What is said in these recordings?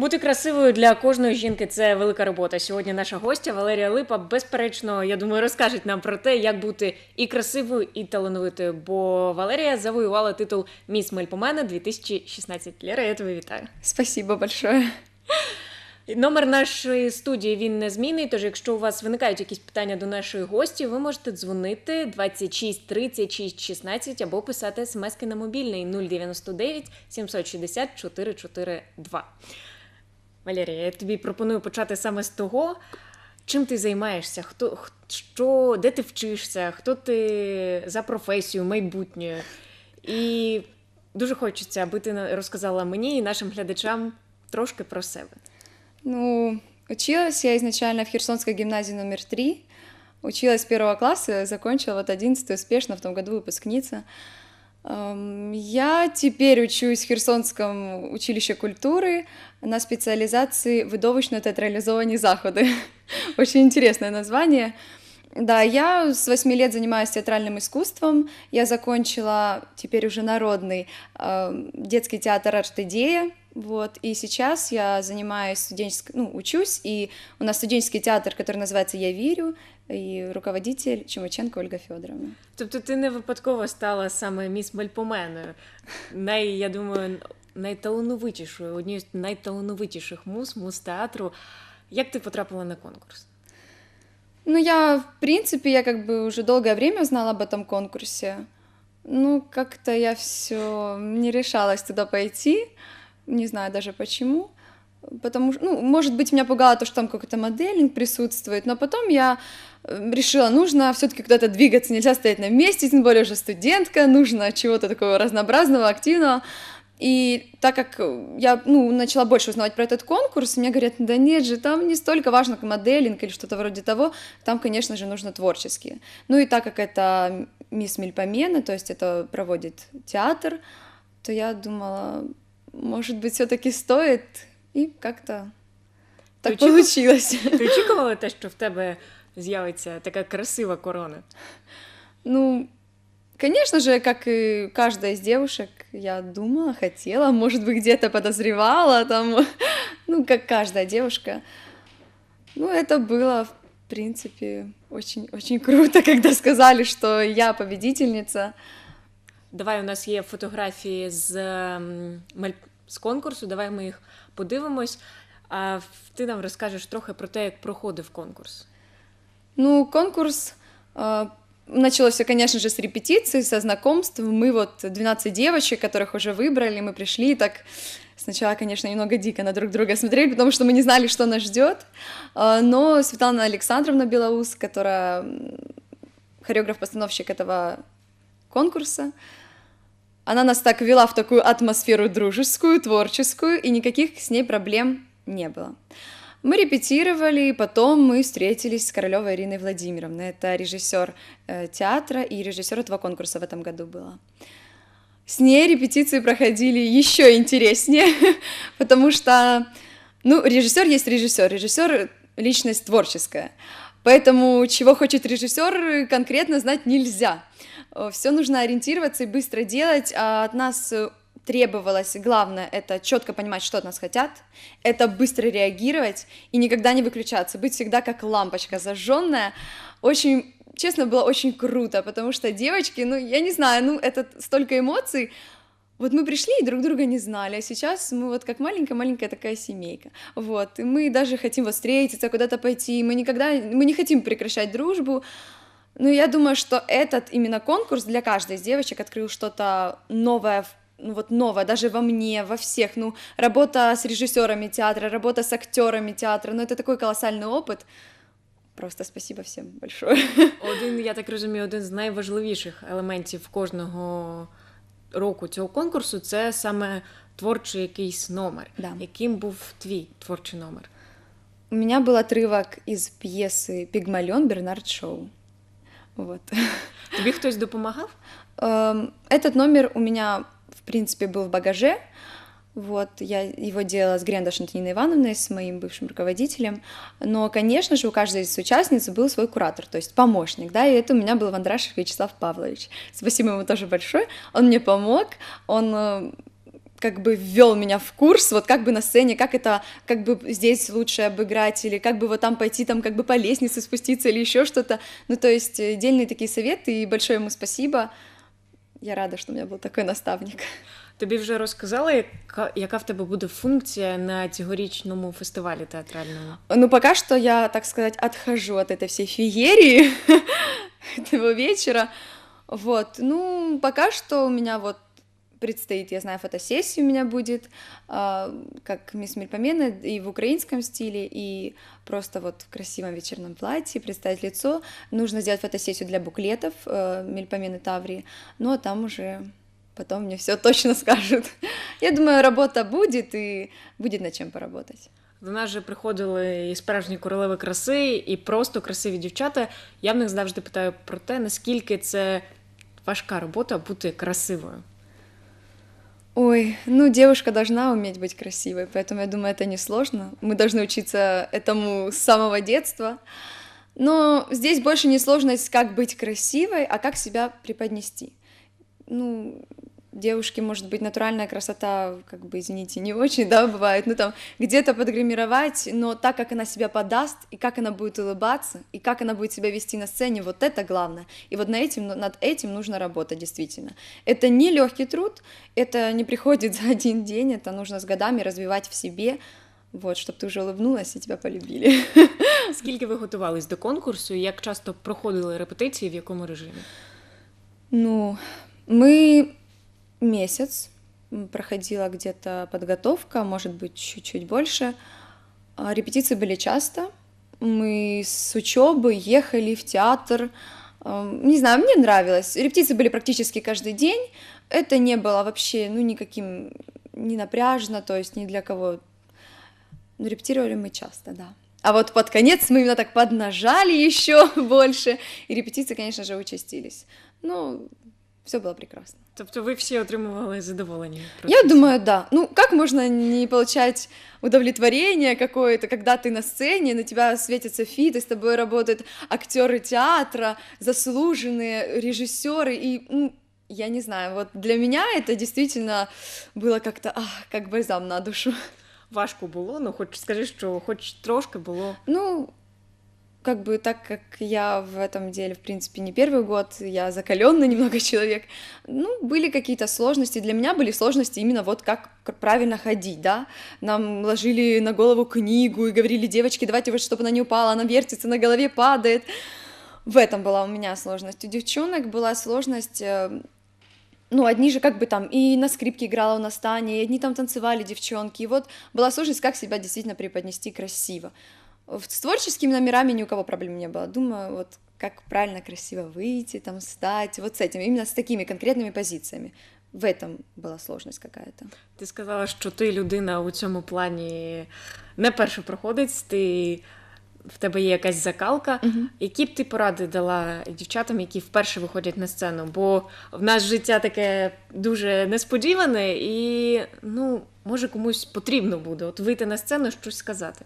Бути красивою для кожної жінки це велика робота. Сьогодні наша гостя Валерія Липа, безперечно, я думаю, розкаже нам про те, як бути і красивою, і талановитою. Бо Валерія завоювала титул Міс Мельпомена 2016. Лера, я тебе вітаю. Спасибо большое. Номер нашої студії він незмінний. Тож, якщо у вас виникають якісь питання до нашої гості, ви можете дзвонити 26 36 16 або писати смски на мобільний 099 760 442. Валерія, я тобі пропоную почати саме з того, чим ти займаєшся, хто що, де ти вчишся, хто ти за професію, майбутнє. І дуже хочеться, аби ти розказала мені і нашим глядачам трошки про себе. Ну, училась я изначально в Херсонской гимназии номер три. Училась с первого класса, закончила вот 11 успешно, в том году выпускница. Я теперь учусь в Херсонском училище культуры на специализации видовищно-театрализованные заходы. Очень интересное название. Да, я с 8 лет занимаюсь театральным искусством. Я закончила теперь уже народный э, детский театр Арштедея. Вот, и сейчас я занимаюсь студенческой, ну, учусь, и у нас студенческий театр, который называется «Я верю», і руководитель Чумаченко Ольга Федоровна. Тобто ти не випадково стала саме міс Мальпоменою, най, я думаю, найталановитішою, однією з найталановитіших мус, мус театру. Як ти потрапила на конкурс? Ну, я, в принципе, я как бы уже долгое время знала об этом конкурсе. Ну, как-то я все не решалась туда пойти. Не знаю даже почему. Потому что, ну, может быть, меня пугало то, что там какой-то моделинг присутствует, но потом я э, решила, нужно все-таки куда-то двигаться, нельзя стоять на месте, тем более уже студентка, нужно чего-то такого разнообразного, активного. И так как я ну, начала больше узнавать про этот конкурс, мне говорят, да нет же, там не столько важно моделинг или что-то вроде того, там, конечно же, нужно творческие. Ну и так как это мисс Мельпомена, то есть это проводит театр, то я думала, может быть, все-таки стоит, і як-то так ти получилось. Ти очікувала те, що в тебе з'явиться така красива корона? Ну, конечно же, как и каждая из девушек, я думала, хотела, может быть, где-то подозревала, там, ну, как каждая девушка. Ну, это было, в принципе, очень-очень круто, когда сказали, что я победительница. Давай у нас є фотографії з з конкурсу. Давай ми їх подивимось. А ти нам розкажеш трохи про те, як проходив конкурс. Ну, конкурс э, началось все, конечно же, с репетиции, со знакомств. Мы вот 12 девочек, которых уже выбрали, мы пришли так Сначала, конечно, немного дико на друг друга смотрели, потому что мы не знали, что нас ждет. Но Светлана Александровна Белоус, которая хореограф-постановщик этого конкурса, она нас так вела в такую атмосферу дружескую, творческую, и никаких с ней проблем не было. Мы репетировали, и потом мы встретились с Королевой Ириной Владимировной. Это режиссер э, театра и режиссер этого конкурса в этом году была. С ней репетиции проходили еще интереснее, потому что, ну, режиссер есть режиссер, режиссер личность творческая. Поэтому чего хочет режиссер, конкретно знать нельзя. Э, Все нужно ориентироваться и быстро делать, а от нас э, требовалось, главное, это четко понимать, что от нас хотят, это быстро реагировать и никогда не выключаться, быть всегда как лампочка зажженная. Очень, честно, было очень круто, потому что девочки, ну, я не знаю, ну, это столько эмоций, вот мы пришли и друг друга не знали, а сейчас мы вот как маленькая-маленькая такая семейка, вот, и мы даже хотим вот встретиться, куда-то пойти, мы никогда, мы не хотим прекращать дружбу, ну, я думаю, что этот именно конкурс для каждой из девочек открыл что-то новое ну вот новое, даже во мне, во всех, ну, работа с режиссерами театра, работа с актерами театра, ну, это такой колоссальный опыт. Просто спасибо всім большое. Один, я так розумію, один з найважливіших елементів кожного року цього конкурсу це саме творчий якийсь номер. Да. Яким був твій творчий номер? У меня был отрывок из пьесы «Пигмалион» Бернард Шоу. Вот. Тобі хтось допомагав? Этот номер у меня, в принципе, был в багаже. Вот, я его делала с Грендаш Антониной Ивановной, с моим бывшим руководителем. Но, конечно же, у каждой из участниц был свой куратор, то есть помощник, да, и это у меня был Вандрашев Вячеслав Павлович. Спасибо ему тоже большое. Он мне помог, он э, как бы ввел меня в курс, вот как бы на сцене, как это, как бы здесь лучше обыграть, или как бы вот там пойти, там как бы по лестнице спуститься, или еще что-то. Ну, то есть э, дельные такие советы, и большое ему спасибо. Я рада, что у меня был такой наставник. Тобі вже розказала, яка, яка в тебе буде функція на цьогорічному фестивалі театральному? Ну, пока что я, так сказать, отхожу от этой всей феерии этого вечера. Вот, ну, пока что у меня вот предстоит, я знаю, фотосессия у меня будет, а, как мисс Мельпомена, и в украинском стиле, и просто вот в красивом вечерном платье, представить лицо. Нужно сделать фотосессию для буклетов э, Мельпомены Таврии, ну, а там уже потом мне все точно скажут. Я думаю, работа будет, и будет над чем поработать. До нас же приходили і справжні королеви краси, і просто красиві дівчата. Я в них завжди питаю про те, наскільки це важка робота бути красивою. Ой, ну девушка должна уметь быть красивой, поэтому я думаю, это несложно. Мы должны учиться этому с самого детства. Но здесь больше не сложность, как быть красивой, а как себя преподнести. Ну, девушки, может быть, натуральная красота, как бы, извините, не очень, да, бывает, ну, там, где-то подгримировать, но так, как она себя подаст, и как она будет улыбаться, и как она будет себя вести на сцене, вот это главное. И вот на этим, над этим нужно работать, действительно. Это не легкий труд, это не приходит за один день, это нужно с годами развивать в себе, вот, чтобы ты уже улыбнулась и тебя полюбили. Скільки ви готувались до конкурсу, і як часто проходили репетиції, в якому режимі? Ну, мы месяц проходила где-то подготовка, может быть, чуть-чуть больше. А Репетиции были часто. Мы с учебы ехали в театр. Не знаю, мне нравилось. Репетиции были практически каждый день. Это не было вообще, ну, никаким, не напряжно, то есть ни для кого. Но репетировали мы часто, да. А вот под конец мы именно так поднажали еще больше, и репетиции, конечно же, участились. Ну, все было прекрасно. Тобто ви всі отримували задоволення? Я думаю, да. Ну, как можно не получать удовлетворение какое-то, когда ты на сцене, на тебя светятся фиты, с тобой работают актеры театра, заслуженные режиссеры, и м, я не знаю, вот для меня это действительно было как-то, ах, как бальзам на душу. Важко було, ну хоч скажи, що хоч трошки було. Ну, как бы так как я в этом деле, в принципе, не первый год, я закаленный немного человек, ну, были какие-то сложности. Для меня были сложности именно вот как правильно ходить, да. Нам ложили на голову книгу и говорили, девочки, давайте вот, чтобы она не упала, она вертится, на голове падает. В этом была у меня сложность. У девчонок была сложность э, ну, одни же как бы там и на скрипке играла у нас Таня, и одни там танцевали девчонки, и вот была сложность, как себя действительно преподнести красиво. В- С творческими номерами ни у кого проблем не было. Думаю, вот как правильно красиво выйти, там встать, вот с этим, именно с такими конкретными позициями. В этом была сложность какая-то. Ти сказала, що ти людина у цьому плані не перше проходить, ти в тебе є якась закалка. Які б ти поради дала дівчатам, які вперше виходять на сцену? Бо в нас життя таке дуже несподіване, і ну, може комусь потрібно буде от вийти на сцену, щось сказати.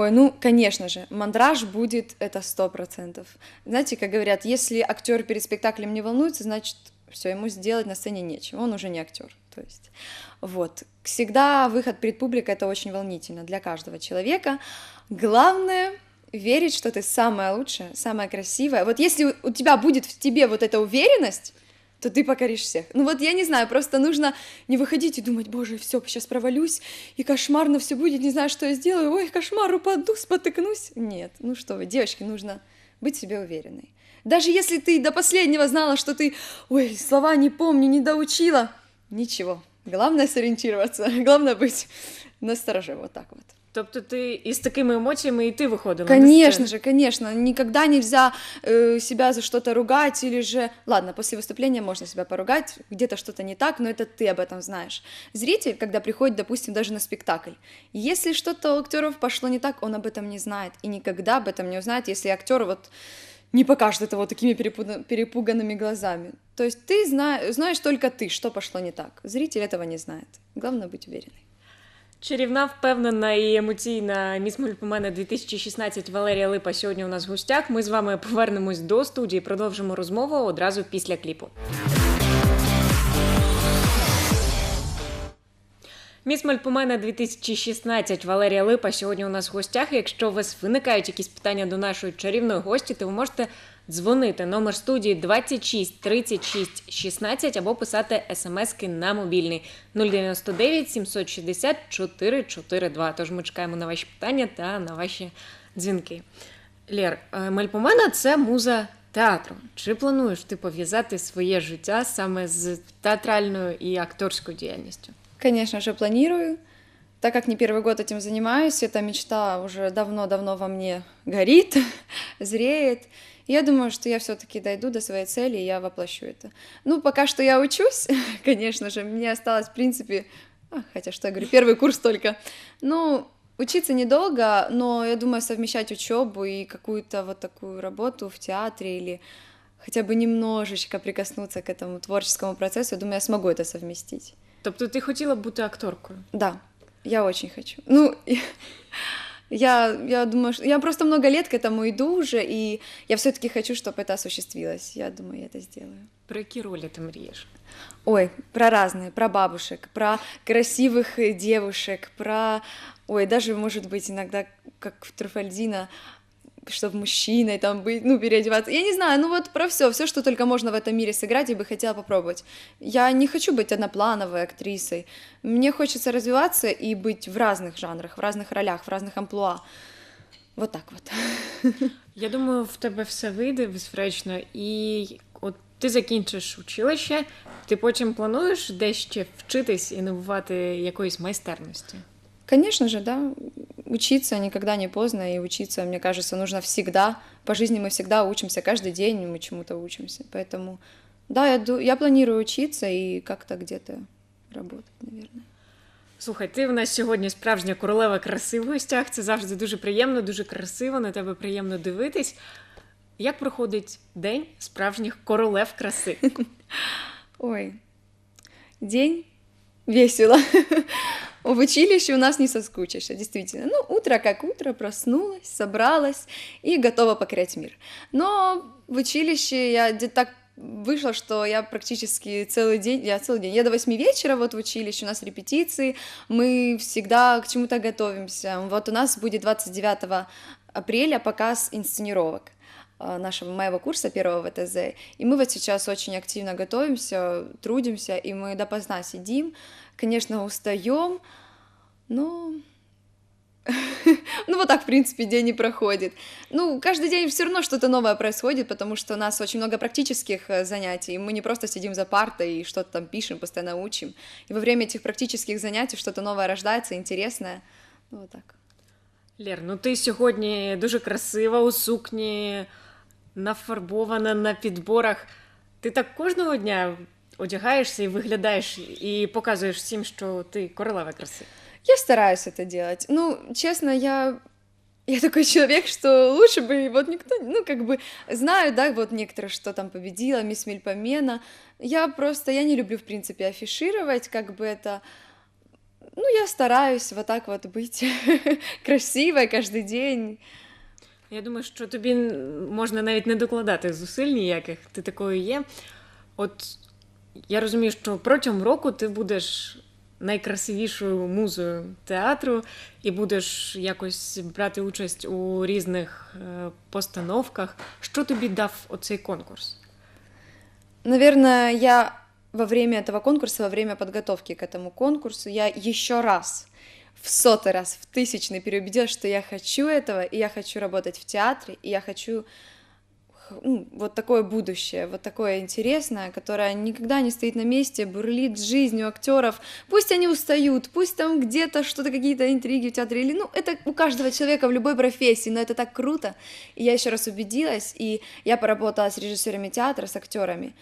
Ой, ну, конечно же, мандраж будет это сто процентов. Знаете, как говорят, если актер перед спектаклем не волнуется, значит, все, ему сделать на сцене нечего, он уже не актер. То есть, вот. Всегда выход перед публикой это очень волнительно для каждого человека. Главное верить, что ты самая лучшая, самая красивая. Вот если у тебя будет в тебе вот эта уверенность, то ты покоришь всех. Ну вот я не знаю, просто нужно не выходить и думать, боже, все, сейчас провалюсь, и кошмарно все будет, не знаю, что я сделаю, ой, кошмар, упаду, спотыкнусь. Нет, ну что вы, девочки, нужно быть себе уверенной. Даже если ты до последнего знала, что ты, ой, слова не помню, не доучила, ничего. Главное сориентироваться, главное быть настороже, вот так вот. Тобто ти із такими емоціями і ти виходила? на Конечно сцену? же, конечно. Никогда нельзя э, себя за что-то ругать или же... Ладно, после выступления можно себя поругать, где-то что-то не так, но это ты об этом знаешь. Зритель, когда приходит, допустим, даже на спектакль, если что-то у актеров пошло не так, он об этом не знает и никогда об этом не узнает, если актер вот не покажет это вот такими перепуга- перепуганными глазами. То есть ты зна- знаешь только ты, что пошло не так. Зритель этого не знает. Главное быть уверенной. Чарівна, впевнена і емоційна міс Мульпомена 2016 Валерія Липа сьогодні у нас в гостях. Ми з вами повернемось до студії, продовжимо розмову одразу після кліпу. Міс Мальпомена 2016 Валерія Липа сьогодні у нас в гостях. Якщо у вас виникають якісь питання до нашої чарівної гості, то ви можете дзвонити номер студії 26 36 16 або писати смски на мобільний 099 760 442. Тож ми чекаємо на ваші питання та на ваші дзвінки. Лєр, е, Мальпомена це муза театру. Чи плануєш ти пов'язати своє життя саме з театральною і акторською діяльністю? Конечно же, планирую. Так как не первый год этим занимаюсь, эта мечта уже давно-давно во мне горит, зреет. Я думаю, что я все-таки дойду до своей цели, и я воплощу это. Ну, пока что я учусь, конечно же, мне осталось, в принципе, а, хотя что я говорю, первый курс только. Ну, учиться недолго, но я думаю совмещать учебу и какую-то вот такую работу в театре или хотя бы немножечко прикоснуться к этому творческому процессу, я думаю, я смогу это совместить. Тобто ти хотіла б бути акторкою? Да, я очень хочу. Ну, я, я думаю, что я просто много лет к этому иду уже, и я все-таки хочу, чтобы это осуществилось. Я думаю, я это сделаю. Про які ролі ти мрієш? Ой, про разные, про бабушек, про красивых э, девушек, про... Ой, даже, может быть, иногда, как в Труфальдина, чтобы мужчиной там быть, ну, переодеваться. Я не знаю, ну вот про все, все, что только можно в этом мире сыграть, я бы хотела попробовать. Я не хочу быть одноплановой актрисой. Мне хочется развиваться и быть в разных жанрах, в разных ролях, в разных амплуа. Вот так вот. Я думаю, в тебе все вийде, безперечно, і от ти закінчиш училище, ти потім плануєш десь ще вчитись і набувати якоїсь майстерності. Конечно же, да. Учиться никогда не поздно, и учиться, мне кажется, нужно всегда. По жизни мы всегда учимся, каждый день мы чему-то учимся. Поэтому, да, я, ду- я планирую учиться и как-то где-то работать, наверное. Слухай, ти в нас сьогодні справжня королева краси в гостях. Це завжди дуже приємно, дуже красиво, на тебе приємно дивитись. Як проходить день справжніх королев краси? Ой, день весело. В училище у нас не соскучишься, действительно. Ну, утро как утро, проснулась, собралась и готова покорять мир. Но в училище я где-то так вышло, что я практически целый день, я целый день, я до 8 вечера вот в училище, у нас репетиции, мы всегда к чему-то готовимся. Вот у нас будет 29 апреля показ инсценировок а, нашего моего курса первого ВТЗ. И мы вот сейчас очень активно готовимся, трудимся, и мы допоздна сидим. Конечно, устаем, но... Ну, вот так, в принципе, день и проходит. Ну, каждый день все равно что-то новое происходит, потому что у нас очень много практических э, занятий. Мы не просто сидим за партой и что-то там пишем, постоянно учим. И во время этих практических занятий что-то новое рождается, интересное. Ну, вот так. Лєр, ну ти сьогодні дуже красива у сукні, нафарбована на підборах. Ти так кожного дня одягаєшся і виглядаєш, і показуєш всім, що ти королева краси. Я стараюсь это делать. Ну, честно, я я такой человек, что лучше бы вот никто, ну, как бы, знаю, да, вот некоторые, что там победила, мисс Мельпомена. Я просто, я не люблю, в принципе, афишировать, как бы это... Ну, я стараюсь вот так вот быть красивой каждый день. Я думаю, що тобі можна навіть не докладати зусиль ніяких, ти такою є. От я розумію, що протягом року ти будеш найкрасивішою музою театру і будеш якось брати участь у різних е, постановках. Що тобі дав оцей конкурс? Наверное, я во время этого конкурса, во время подготовки к этому конкурсу, я еще раз, в сотый раз, в тысячный переубедилась, что я хочу этого, и я хочу работать в театре, и я хочу х- ну, вот такое будущее, вот такое интересное, которое никогда не стоит на месте, бурлит жизнью актеров. Пусть они устают, пусть там где-то что-то, какие-то интриги в театре, или, ну, это у каждого человека в любой профессии, но это так круто. И я еще раз убедилась, и я поработала с режиссерами театра, с актерами.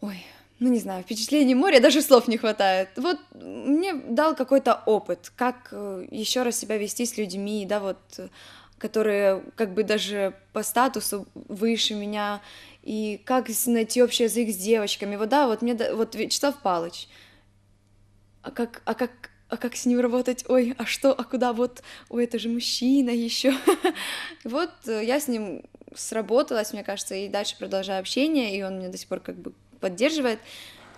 Ой, ну не знаю, впечатлений моря, даже слов не хватает. Вот мне дал какой-то опыт, как еще раз себя вести с людьми, да, вот, э, которые как бы даже по статусу выше меня, и как найти общий язык с девочками. Вот да, вот мне, вот Вячеслав Палыч, а как, а как, а как с ним работать? Ой, а что, а куда? Вот, ой, это же мужчина еще. Вот э, я с ним сработалась, мне кажется, и дальше продолжаю общение, и он меня до сих пор как бы поддерживает.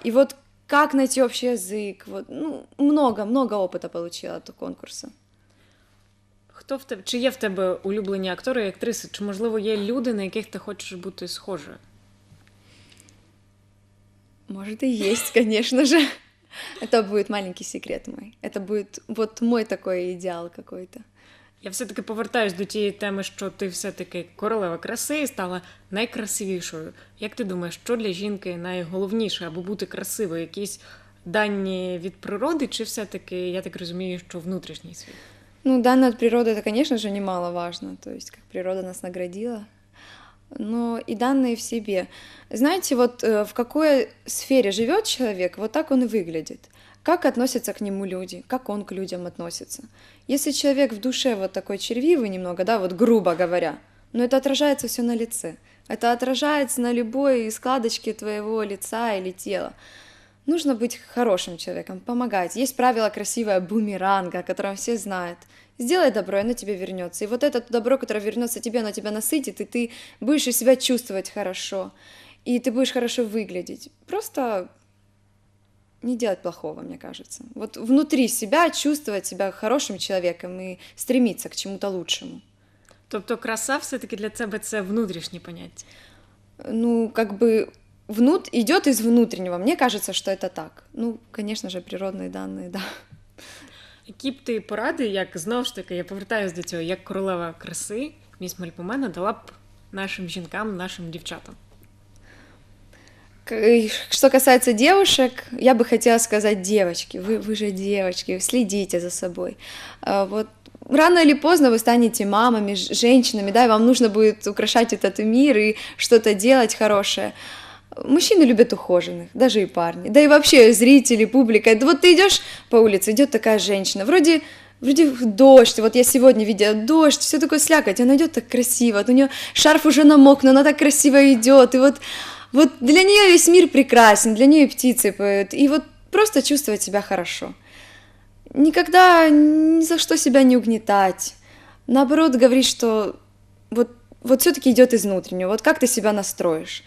И вот как найти общий язык. Вот, ну, много-много опыта получила от конкурса. Хто в тебе чи є в тебе улюблені актори і актриси? Чи можливо є люди, на яких ти хочеш бути схожою? Может, и есть, конечно же. Это будет маленький секрет мой. Это будет вот мой такой идеал какой-то. Я все-таки повертаюсь до тієї теми, що ти все-таки королева краси і стала найкрасивішою. Як ти думаєш, що для жінки найголовніше, аби бути красивою? Якісь дані від природи, чи все-таки, я так розумію, що внутрішній світ? Ну, данные от природы это, конечно же, немаловажно, то есть как природа нас наградила, но и данные в себе. Знаете, вот э, в какой сфере живет человек, вот так он и выглядит. Как относятся к нему люди, как он к людям относится. Если человек в душе вот такой червивый немного, да, вот грубо говоря, но это отражается все на лице. Это отражается на любой складочке твоего лица или тела. Нужно быть хорошим человеком, помогать. Есть правило красивое бумеранга, о котором все знают. Сделай добро, и оно тебе вернется. И вот это добро, которое вернется тебе, оно тебя насытит, и ты будешь себя чувствовать хорошо. И ты будешь хорошо выглядеть. Просто не делать плохого, мне кажется. Вот внутри себя чувствовать себя хорошим человеком и стремиться к чему-то лучшему. Тобто краса все-таки для тебе це внутрішнє поняття. Ну, как бы внут идет из внутреннего. Мне кажется, что это так. Ну, конечно же, природные данные, да. Які б ти поради, як знову ж таки, я повертаюся до цього, як королева краси, міс Мальпомена дала б нашим жінкам, нашим дівчатам? К- и Что касается девушек, я бы хотела сказать, девочки, вы, вы же девочки, следите за собой. А, Вот рано или поздно вы станете мамами, ж- женщинами, да, и вам нужно будет украшать этот мир и что-то делать хорошее. Мужчины любят ухоженных, даже и парни. Да и вообще зрители, публика. Вот ты идешь по улице, идет такая женщина, вроде Вроде дождь, вот я сегодня видела дождь, все такое слякоть, она идет так красиво, вот у нее шарф уже намок, но она так красиво идет, и вот, вот для нее весь мир прекрасен, для нее птицы поют, и вот просто чувствовать себя хорошо. Никогда ни за что себя не угнетать, наоборот говорить, что вот, вот все-таки идет из внутреннего, вот как ты себя настроишь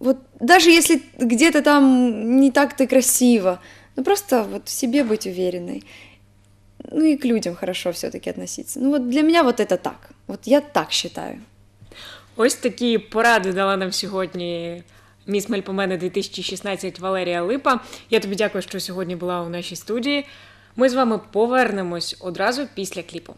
Вот даже если где-то там не так ты красиво, ну просто вот в себе быть уверенной. Ну и к людям хорошо все-таки относиться. Ну вот для меня вот это так. Вот я так считаю. Ось такі поради дала нам сьогодні міс Мальпомена 2016 Валерія Липа. Я тобі дякую, що сьогодні була у нашій студії. Ми з вами повернемось одразу після кліпу.